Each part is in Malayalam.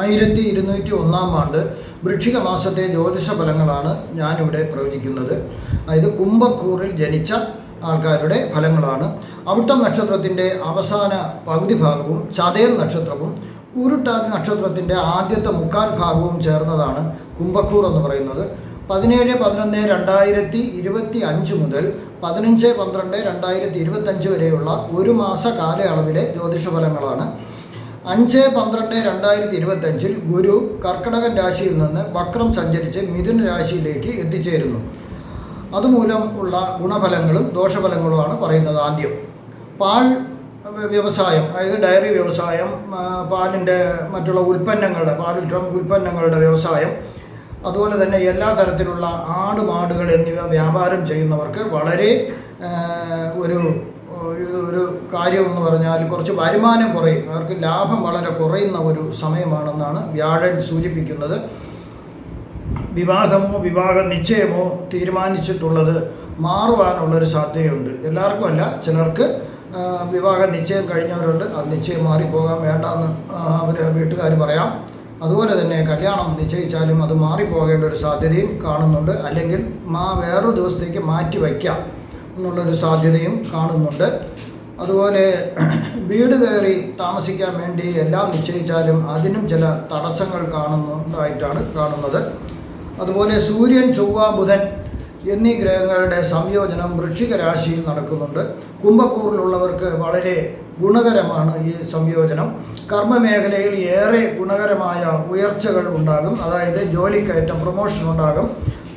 ആയിരത്തി ഇരുന്നൂറ്റി ഒന്നാം ആണ്ട് വൃക്ഷിക മാസത്തെ ജ്യോതിഷ ഫലങ്ങളാണ് ഞാനിവിടെ പ്രവചിക്കുന്നത്. അതായത് കുംഭക്കൂറിൽ ജനിച്ച ആൾക്കാരുടെ ഫലങ്ങളാണ്. അവിട്ടം നക്ഷത്രത്തിന്റെ അവസാന പകുതി ഭാഗവും ചതയൽ നക്ഷത്രവും ഉരുട്ടാതി നക്ഷത്രത്തിന്റെ ആദ്യത്തെ മുക്കാൽ ഭാഗവും ചേർന്നതാണ് കുംഭക്കൂർ എന്ന് പറയുന്നത്. പതിനേഴ് പതിനൊന്ന് രണ്ടായിരത്തി ഇരുപത്തി അഞ്ച് മുതൽ പതിനഞ്ച് പന്ത്രണ്ട് രണ്ടായിരത്തി ഇരുപത്തഞ്ച് വരെയുള്ള ഒരു മാസ കാലയളവിലെ ജ്യോതിഷ ഫലങ്ങളാണ് അഞ്ച് പന്ത്രണ്ട് രണ്ടായിരത്തി ഇരുപത്തഞ്ചിൽ ഗുരു കർക്കടകൻ രാശിയിൽ നിന്ന് വക്രം സഞ്ചരിച്ച് മിഥുന രാശിയിലേക്ക് എത്തിച്ചേരുന്നു. അതുമൂലം ഉള്ള ഗുണഫലങ്ങളും ദോഷഫലങ്ങളുമാണ് പറയുന്നത് ആദ്യം. പാൽ വ്യവസായം അതായത് ഡയറി വ്യവസായം പാലിന്റെ മറ്റുള്ള ഉൽപ്പന്നങ്ങളുടെ പാൽ ഉൽപ്പന്നങ്ങളുടെ വ്യവസായം അതുപോലെ തന്നെ എല്ലാ തരത്തിലുള്ള ആട് മാടുകൾ എന്നിവ വ്യാപാരം ചെയ്യുന്നവർക്ക് വളരെ ഒരു ഒരു കാര്യം എന്ന് പറഞ്ഞാൽ കുറച്ച് വരുമാനം കുറയും. അവർക്ക് ലാഭം വളരെ കുറയുന്ന ഒരു സമയമാണെന്നാണ് വ്യാഴൻ സൂചിപ്പിക്കുന്നത്. വിവാഹമോ വിവാഹ നിശ്ചയമോ തീരുമാനിച്ചിട്ടുള്ളത് മാറുവാനുള്ളൊരു സാധ്യതയുണ്ട്. എല്ലാവർക്കും അല്ല ചിലർക്ക് വിവാഹ നിശ്ചയം കഴിഞ്ഞവരുണ്ട്. അത് നിശ്ചയം മാറിപ്പോകാൻ വേണ്ടെന്ന് അവർ വീട്ടുകാർ പറയാം. അതുപോലെ തന്നെ കല്യാണം നിശ്ചയിച്ചാലും അത് മാറിപ്പോകേണ്ട ഒരു സാധ്യതയും കാണുന്നുണ്ട്. അല്ലെങ്കിൽ മാ വേറൊരു ദിവസത്തേക്ക് മാറ്റി വയ്ക്കാം. എന്നുള്ളൊരു സാധ്യതയും കാണുന്നുണ്ട്. അതുപോലെ വീട് കയറി താമസിക്കാൻ വേണ്ടി എല്ലാം നിശ്ചയിച്ചാലും അതിനും ചില തടസ്സങ്ങൾ കാണുന്നതായിട്ടാണ് കാണുന്നത്. അതുപോലെ സൂര്യൻ ചൊവ്വ ബുധൻ എന്നീ ഗ്രഹങ്ങളുടെ സംയോജനം വൃശ്ചിക രാശിയിൽ നടക്കുന്നുണ്ട്. കുംഭക്കൂറിലുള്ളവർക്ക് വളരെ ഗുണകരമാണ് ഈ സംയോജനം. കർമ്മമേഖലയിൽ ഏറെ ഗുണകരമായ ഉയർച്ചകൾ ഉണ്ടാകും. അതായത് ജോലിക്കയറ്റം പ്രൊമോഷൻ ഉണ്ടാകും.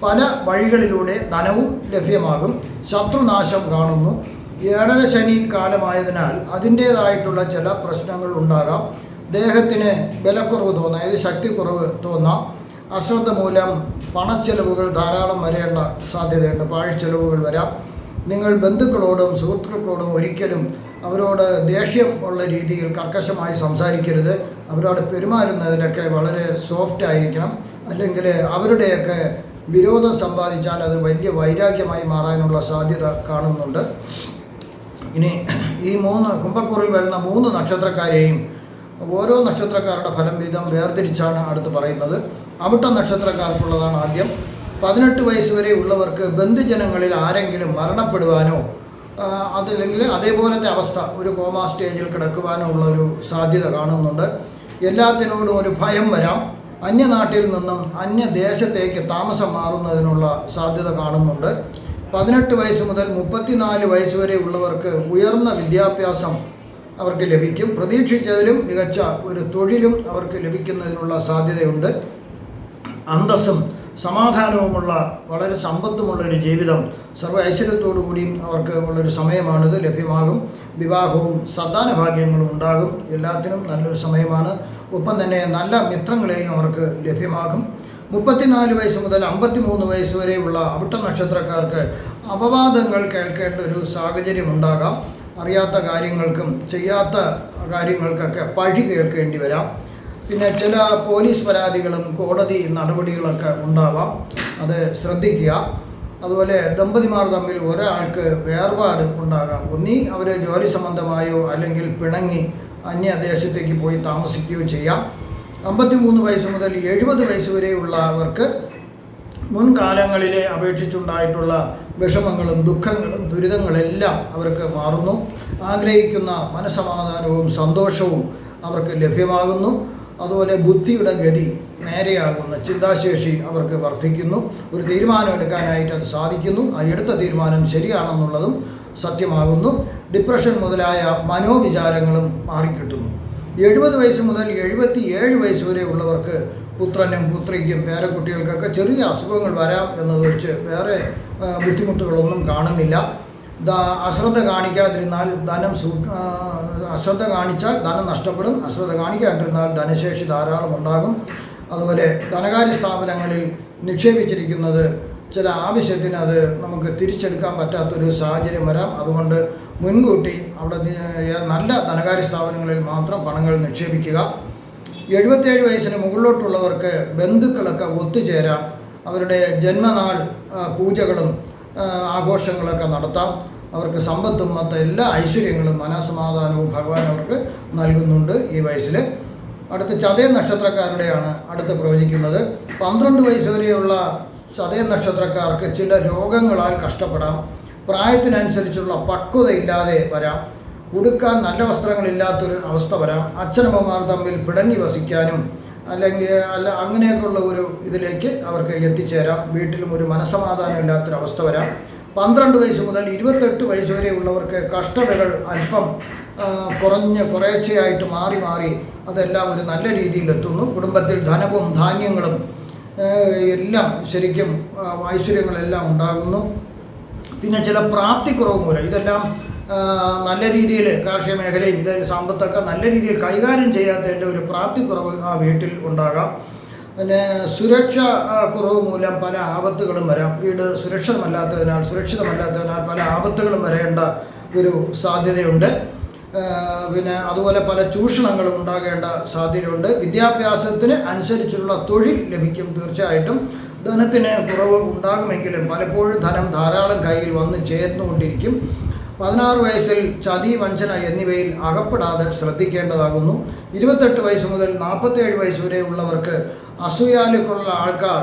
പല വഴികളിലൂടെ ധനവും ലഭ്യമാകും. ശത്രുനാശം കാണുന്നു. ഏഴര ശനി കാലമായതിനാൽ അതിന്റേതായിട്ടുള്ള ചില പ്രശ്നങ്ങൾ ഉണ്ടാകാം. ദേഹത്തിന് ബലക്കുറവ് തോന്നാം. അതായത് ശക്തിക്കുറവ് തോന്നാം. അശ്രദ്ധ മൂലം പണച്ചെലവുകൾ ധാരാളം വരേണ്ട സാധ്യതയുണ്ട്. പാഴ്ചെലവുകൾ വരാം. നിങ്ങൾ ബന്ധുക്കളോടും സുഹൃത്തുക്കളോടും ഒരിക്കലും അവരോട് ദേഷ്യം ഉള്ള രീതിയിൽ കർക്കശമായി സംസാരിക്കരുത്. അവരോട് പെരുമാറുന്നതിലൊക്കെ വളരെ സോഫ്റ്റ് ആയിരിക്കണം. അല്ലെങ്കിൽ അവരുടെയൊക്കെ വിരോധം സമ്പാദിച്ചാൽ അത് വലിയ വൈരാഗ്യമായി മാറാനുള്ള സാധ്യത കാണുന്നുണ്ട്. ഇനി ഈ മൂന്ന് കുംഭക്കൂറിൽ വരുന്ന മൂന്ന് നക്ഷത്രക്കാരെയും ഓരോ നക്ഷത്രക്കാരുടെ ഫലം വീതം വേർതിരിച്ചാണ് അടുത്ത് പറയുന്നത്. അവിട്ട നക്ഷത്രക്കാർക്കുള്ളതാണ് ആദ്യം. പതിനെട്ട് വയസ്സ് വരെ ഉള്ളവർക്ക് ബന്ധുജനങ്ങളിൽ ആരെങ്കിലും മരണപ്പെടുവാനോ അതല്ലെങ്കിൽ അതേപോലത്തെ അവസ്ഥ ഒരു കോമാ സ്റ്റേജിൽ കിടക്കുവാനോ ഉള്ള ഒരു സാധ്യത കാണുന്നുണ്ട്. എല്ലാത്തിനോടും ഒരു ഭയം വരാം. അന്യനാട്ടിൽ നിന്നും അന്യദേശത്തേക്ക് താമസം മാറുന്നതിനുള്ള സാധ്യത കാണുന്നുണ്ട്. പതിനെട്ട് വയസ്സ് മുതൽ മുപ്പത്തിനാല് വയസ്സ് വരെ ഉള്ളവർക്ക് ഉയർന്ന വിദ്യാഭ്യാസം അവർക്ക് ലഭിക്കും. പ്രതീക്ഷിച്ചതിലും മികച്ച ഒരു തൊഴിലും അവർക്ക് ലഭിക്കുന്നതിനുള്ള സാധ്യതയുണ്ട്. അന്തസ്സും സമാധാനവുമുള്ള വളരെ സമ്പത്തുമുള്ള ഒരു ജീവിതം സർവ ഐശ്വര്യത്തോടു കൂടിയും അവർക്ക് ഉള്ളൊരു സമയമാണിത്. ലഭ്യമാകും. വിവാഹവും സന്താന ഭാഗ്യങ്ങളും ഉണ്ടാകും. എല്ലാത്തിനും നല്ലൊരു സമയമാണ്. ഒപ്പം തന്നെ നല്ല മിത്രങ്ങളെയും അവർക്ക് ലഭ്യമാകും. മുപ്പത്തിനാല് വയസ്സ് മുതൽ അമ്പത്തിമൂന്ന് വയസ്സ് വരെയുള്ള അവിട്ട നക്ഷത്രക്കാർക്ക് അപവാദങ്ങൾ കേൾക്കേണ്ട ഒരു സാഹചര്യം ഉണ്ടാകാം. അറിയാത്ത കാര്യങ്ങൾക്കും ചെയ്യാത്ത കാര്യങ്ങൾക്കൊക്കെ പഴി കേൾക്കേണ്ടി വരാം. പിന്നെ ചില പോലീസ് പരാതികളും കോടതി നടപടികളൊക്കെ ഉണ്ടാവാം. അത് ശ്രദ്ധിക്കുക. അതുപോലെ ദമ്പതിമാർ തമ്മിൽ ഒരാൾക്ക് വേർപാട് ഉണ്ടാകാം. ഒന്നീ അവർ ജോലി സംബന്ധമായോ അല്ലെങ്കിൽ പിണങ്ങി അന്യദേശത്തേക്ക് പോയി താമസിക്കുകയോ ചെയ്യാം. അമ്പത്തിമൂന്ന് വയസ്സ് മുതൽ എഴുപത് വയസ്സ് വരെയുള്ളവർക്ക് മുൻകാലങ്ങളിലെ അപേക്ഷിച്ചുണ്ടായിട്ടുള്ള വിഷമങ്ങളും ദുഃഖങ്ങളും ദുരിതങ്ങളെല്ലാം അവർക്ക് മാറുന്നു. ആഗ്രഹിക്കുന്ന മനസമാധാനവും സന്തോഷവും അവർക്ക് ലഭ്യമാകുന്നു. അതുപോലെ ബുദ്ധിയുടെ ഗതി നേരെയാകുന്ന ചിന്താശേഷി അവർക്ക് വർദ്ധിക്കുന്നു. ഒരു തീരുമാനം എടുക്കാനായിട്ട് അത് സാധിക്കുന്നു. ആ എടുത്ത തീരുമാനം ശരിയാണെന്നുള്ളതും സത്യമാകുന്നു. ഡിപ്രഷൻ മുതലായ മനോവിചാരങ്ങളും മാറിക്കിട്ടുന്നു. എഴുപത് വയസ്സ് മുതൽ എഴുപത്തി ഏഴ് വയസ്സ് വരെ ഉള്ളവർക്ക് പുത്രനും പുത്രിക്കും പേരക്കുട്ടികൾക്കൊക്കെ ചെറിയ അസുഖങ്ങൾ വരാം എന്നത് വെച്ച് വേറെ ബുദ്ധിമുട്ടുകളൊന്നും കാണുന്നില്ല. അശ്രദ്ധ കാണിക്കാതിരുന്നാൽ ധനം സൂ അശ്രദ്ധ കാണിച്ചാൽ ധനം നഷ്ടപ്പെടും. അശ്രദ്ധ കാണിക്കാതിരുന്നാൽ ധനശേഷി ധാരാളം ഉണ്ടാകും. അതുപോലെ ധനകാര്യ സ്ഥാപനങ്ങളിൽ നിക്ഷേപിച്ചിരിക്കുന്നത് ചില ആവശ്യത്തിന് അത് നമുക്ക് തിരിച്ചെടുക്കാൻ പറ്റാത്തൊരു സാഹചര്യം വരാം. അതുകൊണ്ട് മുൻകൂട്ടി അവിടെ നല്ല ധനകാര്യ സ്ഥാപനങ്ങളിൽ മാത്രം പണങ്ങൾ നിക്ഷേപിക്കുക. എഴുപത്തേഴ് വയസ്സിന് മുകളിലോട്ടുള്ളവർക്ക് ബന്ധുക്കളൊക്കെ ഒത്തുചേരാം. അവരുടെ ജന്മനാൾ പൂജകളും ആഘോഷങ്ങളൊക്കെ നടത്താം. അവർക്ക് സമ്പത്തും മറ്റ് എല്ലാ ഐശ്വര്യങ്ങളും മനസമാധാനവും ഭഗവാൻ അവർക്ക് നൽകുന്നുണ്ട് ഈ വയസ്സിൽ അടുത്ത ചതയ നക്ഷത്രക്കാരുടെയാണ് അടുത്ത് പ്രവചിക്കുന്നത്. പന്ത്രണ്ട് വയസ്സ് വരെയുള്ള ചതയ നക്ഷത്രക്കാർക്ക് ചില രോഗങ്ങളാൽ കഷ്ടപ്പെടാം. പ്രായത്തിനനുസരിച്ചുള്ള പക്വതയില്ലാതെ വരാം. ഉടുക്കാൻ നല്ല വസ്ത്രങ്ങളില്ലാത്തൊരു അവസ്ഥ വരാം. അച്ഛനമ്മമാർ തമ്മിൽ പിടഞ്ഞു വസിക്കാനും അല്ലെങ്കിൽ അല്ല അങ്ങനെയൊക്കെയുള്ള ഒരു ഇതിലേക്ക് അവർക്ക് എത്തിച്ചേരാം. വീട്ടിലും ഒരു മനസമാധാനം ഇല്ലാത്തൊരവസ്ഥ വരാം. പന്ത്രണ്ട് വയസ്സ് മുതൽ ഇരുപത്തെട്ട് വയസ്സ് വരെ ഉള്ളവർക്ക് കഷ്ടതകൾ അല്പം കുറഞ്ഞ് കുറേശ്ശെയായിട്ട് മാറി മാറി അതെല്ലാം ഒരു നല്ല രീതിയിൽ എത്തുന്നു. കുടുംബത്തിൽ ധനവും ധാന്യങ്ങളും എല്ലാം ശരിക്കും ഐശ്വര്യങ്ങളെല്ലാം ഉണ്ടാകുന്നു. പിന്നെ ചില പ്രാപ്തിക്കുറവ് മൂലം ഇതെല്ലാം നല്ല രീതിയിൽ കാർഷിക മേഖലയും ഇതിൽ സമ്പത്തൊക്കെ നല്ല രീതിയിൽ കൈകാര്യം ചെയ്യാത്തതിന്റെ ഒരു പ്രാപ്തിക്കുറവ് ആ വീട്ടിൽ ഉണ്ടാകാം. പിന്നെ സുരക്ഷ കുറവ് മൂലം പല ആപത്തുകളും വരാം. വീട് സുരക്ഷിതമല്ലാത്തതിനാൽ സുരക്ഷിതമല്ലാത്തതിനാൽ പല ആപത്തുകളും വരേണ്ട ഒരു സാധ്യതയുണ്ട്. പിന്നെ അതുപോലെ പല ചൂഷണങ്ങളും ഉണ്ടാകേണ്ട സാധ്യതയുണ്ട്. വിദ്യാഭ്യാസത്തിന് അനുസരിച്ചുള്ള തൊഴിൽ ലഭിക്കും തീർച്ചയായിട്ടും. ധനത്തിന് കുറവ് ഉണ്ടാകുമെങ്കിലും പലപ്പോഴും ധനം ധാരാളം കയ്യിൽ വന്ന് ചേർന്നുകൊണ്ടിരിക്കും. പതിനാറ് വയസ്സിൽ ചതി വഞ്ചന എന്നിവയിൽ അകപ്പെടാതെ ശ്രദ്ധിക്കേണ്ടതാകുന്നു. ഇരുപത്തെട്ട് വയസ്സ് മുതൽ നാൽപ്പത്തേഴ് വയസ്സ് വരെ ഉള്ളവർക്ക് അസൂയാലുക്കുള്ള ആൾക്കാർ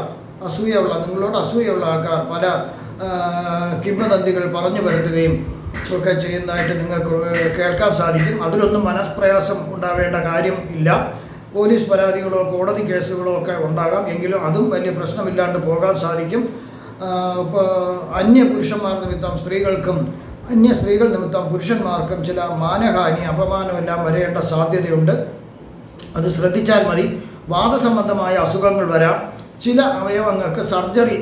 അസൂയുള്ള നിങ്ങളോട് അസൂയുള്ള ആൾക്കാർ പല കിംവദന്തികൾ പറഞ്ഞു വരുത്തുകയും ഒക്കെ ചെയ്യുന്നതായിട്ട് നിങ്ങൾക്ക് കേൾക്കാൻ സാധിക്കും. അതിലൊന്നും മനസ്പ്രയാസം ഉണ്ടാവേണ്ട കാര്യം ഇല്ല. പോലീസ് പരാതികളോ കോടതി കേസുകളോ ഒക്കെ ഉണ്ടാകാം. എങ്കിലും അതും വലിയ പ്രശ്നമില്ലാണ്ട് പോകാൻ സാധിക്കും. അന്യ പുരുഷന്മാർ നിമിത്തം സ്ത്രീകൾക്കും അന്യ സ്ത്രീകൾ നിമിത്തം പുരുഷന്മാർക്കും ചില മാനഹാനി അപമാനമെല്ലാം വരേണ്ട സാധ്യതയുണ്ട്. അത് ശ്രദ്ധിച്ചാൽ മതി. വാദസംബന്ധമായ അസുഖങ്ങൾ വരാം. ചില അവയവങ്ങൾക്ക് സർജറി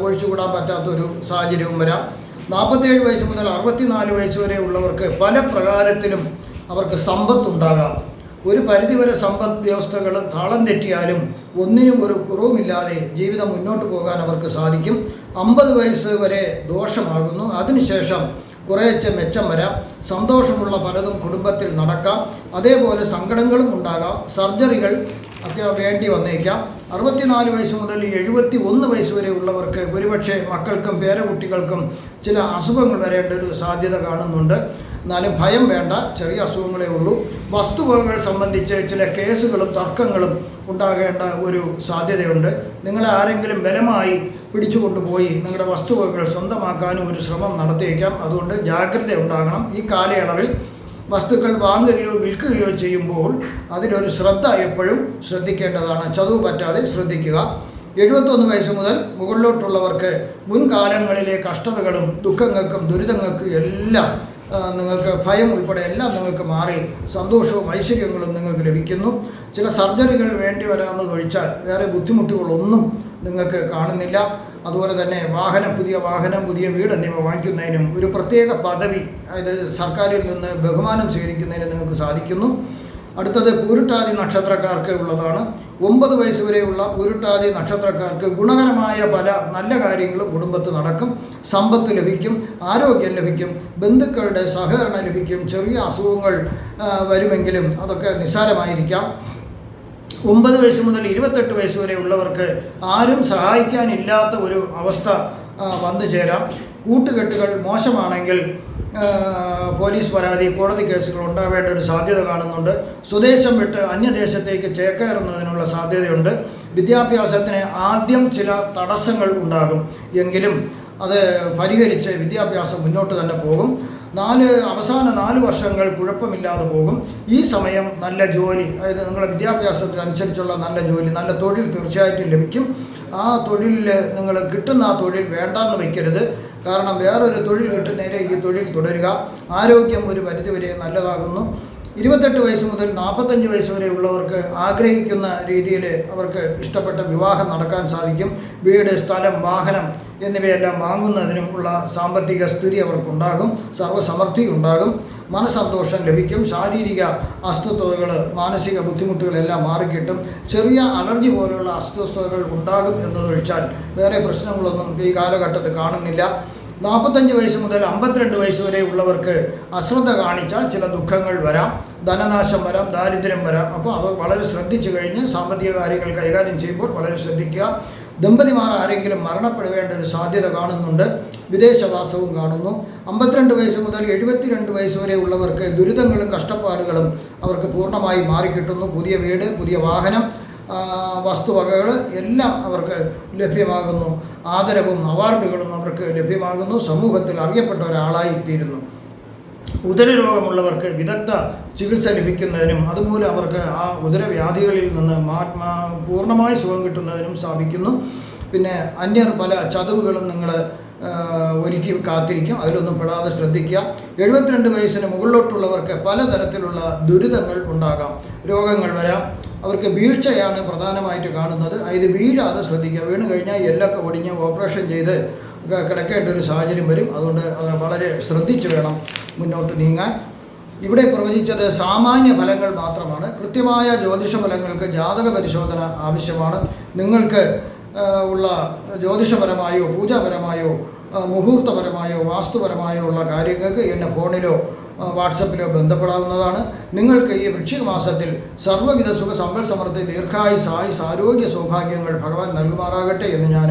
ഒഴിച്ചുകൂടാൻ പറ്റാത്തൊരു സാഹചര്യവും വരാം. നാൽപ്പത്തേഴ് വയസ്സ് മുതൽ അറുപത്തിനാല് വയസ്സ് വരെ ഉള്ളവർക്ക് പല പ്രകാരത്തിലും അവർക്ക് സമ്പത്തുണ്ടാകാം ഒരു പരിധിവരെ സമ്പദ് വ്യവസ്ഥകൾ താളം തെറ്റിയാലും ഒന്നിനും ഒരു കുറവുമില്ലാതെ ജീവിതം മുന്നോട്ട് പോകാൻ അവർക്ക് സാധിക്കും. അമ്പത് വയസ്സ് വരെ ദോഷമാകുന്നു. അതിനുശേഷം കുറേശ്ശെ മെച്ചം വരാം. സന്തോഷമുള്ള പലതും കുടുംബത്തിൽ നടക്കാം. അതേപോലെ സങ്കടങ്ങളും ഉണ്ടാകാം. സർജറികൾ അത്യാ വേണ്ടി വന്നേക്കാം. അറുപത്തിനാല് വയസ്സ് മുതൽ എഴുപത്തി ഒന്ന് വയസ്സ് വരെ ഉള്ളവർക്ക് ഒരുപക്ഷെ മക്കൾക്കും പേരക്കുട്ടികൾക്കും ചില അസുഖങ്ങൾ വരേണ്ട ഒരു സാധ്യത കാണുന്നുണ്ട്. എന്നാലും ഭയം വേണ്ട ചെറിയ അസുഖങ്ങളേ ഉള്ളൂ. വസ്തുവകകൾ സംബന്ധിച്ച് ചില കേസുകളും തർക്കങ്ങളും ഉണ്ടാകേണ്ട ഒരു സാധ്യതയുണ്ട്. നിങ്ങളെ ആരെങ്കിലും ബലമായി പിടിച്ചുകൊണ്ടുപോയി നിങ്ങളുടെ വസ്തുവകകൾ സ്വന്തമാക്കാനും ഒരു ശ്രമം നടത്തിയേക്കാം. അതുകൊണ്ട് ജാഗ്രത ഉണ്ടാകണം. ഈ കാലയളവിൽ വസ്തുക്കൾ വാങ്ങുകയോ വിൽക്കുകയോ ചെയ്യുമ്പോൾ അതിലൊരു ശ്രദ്ധ എപ്പോഴും ശ്രദ്ധിക്കേണ്ടതാണ്. ചതുവ് പറ്റാതെ ശ്രദ്ധിക്കുക. എഴുപത്തൊന്ന് വയസ്സ് മുതൽ മുകളിലോട്ടുള്ളവർക്ക് മുൻകാലങ്ങളിലെ കഷ്ടതകളും ദുഃഖങ്ങൾക്കും ദുരിതങ്ങൾക്കും എല്ലാം നിങ്ങൾക്ക് ഭയം ഉൾപ്പെടെ എല്ലാം നിങ്ങൾക്ക് മാറി സന്തോഷവും ഐശ്വര്യങ്ങളും നിങ്ങൾക്ക് ലഭിക്കുന്നു. ചില സർജറികൾ വേണ്ടി വരാമെന്നതൊഴിച്ചാൽ വേറെ ബുദ്ധിമുട്ടുകളൊന്നും നിങ്ങൾക്ക് കാണുന്നില്ല. അതുപോലെ തന്നെ വാഹനം പുതിയ വാഹനം പുതിയ വീട് എന്നിവ വാങ്ങിക്കുന്നതിനും ഒരു പ്രത്യേക പദവി അതായത് സർക്കാരിൽ നിന്ന് ബഹുമാനം സ്വീകരിക്കുന്നതിന് നിങ്ങൾക്ക് സാധിക്കുന്നു. അടുത്തത് പൂരുട്ടാതി നക്ഷത്രക്കാർക്ക് ഉള്ളതാണ്. ഒമ്പത് വയസ്സ് വരെയുള്ള പൂരുട്ടാതി നക്ഷത്രക്കാർക്ക് ഗുണകരമായ പല നല്ല കാര്യങ്ങളും കുടുംബത്ത് നടക്കും. സമ്പത്ത് ലഭിക്കും ആരോഗ്യം ലഭിക്കും ബന്ധുക്കളുടെ സഹകരണം ലഭിക്കും ചെറിയ അസുഖങ്ങൾ വരുമെങ്കിലും അതൊക്കെ നിസ്സാരമായിരിക്കാം. ഒമ്പത് വയസ്സ് മുതൽ ഇരുപത്തെട്ട് വയസ്സ് വരെ ഉള്ളവർക്ക് ആരും സഹായിക്കാനില്ലാത്ത ഒരു അവസ്ഥ വന്നു ചേരാം. കൂട്ടുകെട്ടുകൾ മോശമാണെങ്കിൽ പോലീസ് പരാതി കോടതി കേസുകൾ ഉണ്ടാവേണ്ട ഒരു സാധ്യത കാണുന്നുണ്ട്. സ്വദേശം വിട്ട് അന്യദേശത്തേക്ക് ചേക്കേറുന്നതിനുള്ള സാധ്യതയുണ്ട്. വിദ്യാഭ്യാസത്തിന് ആദ്യം ചില തടസ്സങ്ങൾ ഉണ്ടാകും. എങ്കിലും അത് പരിഹരിച്ച് വിദ്യാഭ്യാസം മുന്നോട്ട് തന്നെ പോകും. നാല് അവസാന നാല് വർഷങ്ങൾ കുഴപ്പമില്ലാതെ പോകും. ഈ സമയം നല്ല ജോലി അതായത് നിങ്ങളുടെ വിദ്യാഭ്യാസത്തിനനുസരിച്ചുള്ള നല്ല ജോലി നല്ല തൊഴിൽ തീർച്ചയായിട്ടും ലഭിക്കും. ആ തൊഴിലിൽ നിങ്ങൾ കിട്ടുന്ന ആ തൊഴിൽ വേണ്ടാന്ന് വയ്ക്കരുത്. കാരണം വേറൊരു തൊഴിൽ കിട്ടുന്നതിന് ഈ തൊഴിൽ തുടരുക. ആരോഗ്യം ഒരു പരിധിവരെ നല്ലതാകുന്നു. ഇരുപത്തെട്ട് വയസ്സ് മുതൽ നാൽപ്പത്തഞ്ച് വയസ്സ് വരെ ഉള്ളവർക്ക് ആഗ്രഹിക്കുന്ന രീതിയിൽ അവർക്ക് ഇഷ്ടപ്പെട്ട വിവാഹം നടക്കാൻ സാധിക്കും. വീട് സ്ഥലം വാഹനം എന്നിവയെല്ലാം വാങ്ങുന്നതിനും ഉള്ള സാമ്പത്തിക സ്ഥിതി അവർക്കുണ്ടാകും സർവസമൃദ്ധി ഉണ്ടാകും മനസ്സന്തോഷം ലഭിക്കും ശാരീരിക അസ്വസ്ഥതകൾ മാനസിക ബുദ്ധിമുട്ടുകളെല്ലാം മാറിക്കിട്ടും ചെറിയ അലർജി പോലുള്ള അസ്വസ്ഥതകൾ ഉണ്ടാകും എന്നതൊഴിച്ചാൽ വേറെ പ്രശ്നങ്ങളൊന്നും ഈ കാലഘട്ടത്തിൽ കാണുന്നില്ല. നാൽപ്പത്തഞ്ച് വയസ്സ് മുതൽ അമ്പത്തിരണ്ട് വയസ്സ് വരെ ഉള്ളവർക്ക് അശ്രദ്ധ കാണിച്ചാൽ ചില ദുഃഖങ്ങൾ വരാം ധനനാശം വരാം ദാരിദ്ര്യം വരാം. അപ്പോൾ അത് വളരെ ശ്രദ്ധിച്ചു കഴിഞ്ഞ് സാമ്പത്തിക കാര്യങ്ങൾ കൈകാര്യം ചെയ്യുമ്പോൾ വളരെ ശ്രദ്ധിക്കുക. ദമ്പതിമാർ ആരെങ്കിലും മരണപ്പെടേണ്ട ഒരു സാധ്യത കാണുന്നുണ്ട്. വിദേശവാസവും കാണുന്നു. അമ്പത്തിരണ്ട് വയസ്സ് മുതൽ എഴുപത്തിരണ്ട് വയസ്സ് വരെ ഉള്ളവർക്ക് ദുരിതങ്ങളും കഷ്ടപ്പാടുകളും അവർക്ക് പൂർണമായി മാറിക്കിട്ടുന്നു. പുതിയ വീട് പുതിയ വാഹനം വസ്തുവകകൾ എല്ലാം അവർക്ക് ലഭ്യമാകുന്നു. ആദരവും അവാർഡുകളും അവർക്ക് ലഭ്യമാകുന്നു. സമൂഹത്തിൽ അറിയപ്പെട്ട ഒരാളായി തീരുന്നു. ഉദരരോഗമുള്ളവർക്ക് വിദഗ്ധ ചികിത്സ ലഭിക്കുന്നതിനും അതുമൂലം അവർക്ക് ആ ഉദരവ്യാധികളിൽ നിന്ന് മാ മാ- പൂർണമായി സുഖം കിട്ടുന്നതിനും സാധിക്കുന്നു. പിന്നെ അന്യർ പല ചതവുകളും നിങ്ങൾ ഒരുക്കി കാത്തിരിക്കും. അതിലൊന്നും പെടാതെ ശ്രദ്ധിക്കുക. എഴുപത്തിരണ്ട് വയസ്സിന് മുകളിലോട്ടുള്ളവർക്ക് പലതരത്തിലുള്ള ദുരിതങ്ങൾ ഉണ്ടാകാം. രോഗങ്ങൾ വരാം. അവർക്ക് വീഴ്ചയാണ് പ്രധാനമായിട്ട് കാണുന്നത്. ഇത് വീഴാതെ ശ്രദ്ധിക്കുക. വീണ് കഴിഞ്ഞാൽ എല്ലൊക്കെ ഒടിഞ്ഞ് ഓപ്പറേഷൻ ചെയ്ത് കിടക്കേണ്ട ഒരു സാഹചര്യം വരും. അതുകൊണ്ട് അത് വളരെ ശ്രദ്ധിച്ചു വേണം മുന്നോട്ട് നീങ്ങാൻ. ഇവിടെ പ്രവചിച്ചത് സാമാന്യ ഫലങ്ങൾ മാത്രമാണ്. കൃത്യമായ ജ്യോതിഷ ഫലങ്ങൾക്ക് ജാതക പരിശോധന ആവശ്യമാണ്. നിങ്ങൾക്ക് ഉള്ള ജ്യോതിഷപരമായോ പൂജാപരമായോ മുഹൂർത്തപരമായോ വാസ്തുപരമായോ ഉള്ള കാര്യങ്ങൾക്ക് എന്നെ ഫോണിലോ വാട്സപ്പിലോ ബന്ധപ്പെടാവുന്നതാണ്. നിങ്ങൾക്ക് ഈ വൃശ്ചിക മാസത്തിൽ സർവവിധ സുഖ സമ്പൽ സമൃദ്ധി ദീർഘായുസ് ആയുസ് ആരോഗ്യ സൗഭാഗ്യങ്ങൾ ഭഗവാൻ നൽകുമാറാകട്ടെ എന്ന് ഞാൻ